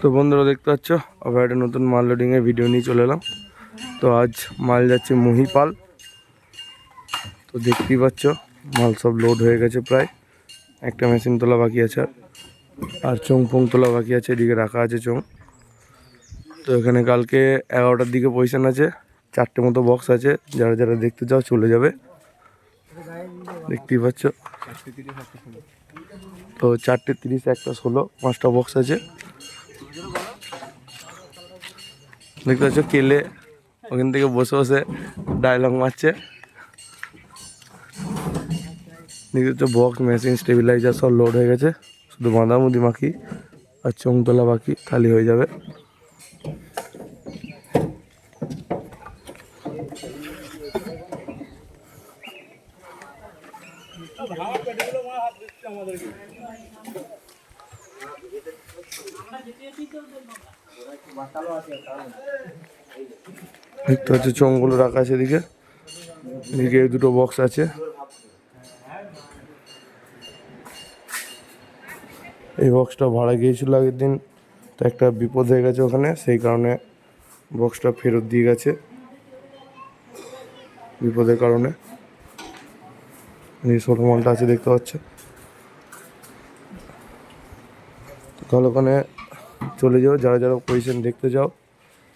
তো বন্ধুরা দেখতে পাচ্ছ, আবার একটা নতুন মাল লোডিংয়ের ভিডিও নিয়ে চলে এলাম। তো আজ মাল যাচ্ছে মহিপাল। তো দেখতেই পাচ্ছ, মাল সব লোড হয়ে গেছে প্রায়। একটা মেশিন তোলা বাকি আছে আর। আর চোং ফোং তোলা বাকি আছে, এদিকে রাখা আছে চোং তো এখানে কালকে এগারোটার দিকে পজিশন আছে, চারটে মতো বক্স আছে, যারা যারা দেখতে চাও চলে যাবে। দেখতেই পাচ্ছ। তো চারটে তিরিশ একটা ষোলো, পাঁচটা বক্স আছে। দেখতে পাচ্ছ কেলে ওখান থেকে বসে বসে ডায়লগ মারছে। দেখতে পাচ্ছ বক্স মেশিন স্টেবিলাইজার সব লোড হয়ে গেছে। শুধু বাঁধামুদি মাখি আর চোংতলা বাকি খালি হয়ে যাবে। দেখতে পাচ্ছ চোঙগুলো রাখা আছে এদিকে। এদিকে দুটো বক্স আছে। এই বক্সটা ভাড়া গিয়েছিল আগের দিন, তো একটা বিপদ হয়ে গেছে ওখানে, সেই কারণে বক্সটা ফেরত দিয়ে গেছে। বিপদের কারণে। এই ছোটো মালটা আছে দেখতে পাচ্ছ। তাহলে ওখানে চলে যাও, যারা যারা পজিশন দেখতে যাও।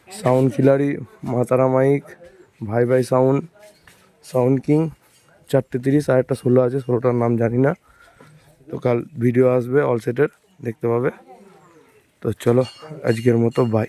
সাউন্ড কিলারি মাতারা মাইক, ভাই ভাই সাউন্ড সাউন্ড কিং চারটে তিরিশ, আর একটা ষোলো আছে, ষোলোটার নাম জানি না। তো কাল ভিডিও আসবে অল সেটের দেখতে পাবে। তো চলো, আজকের মতো বাই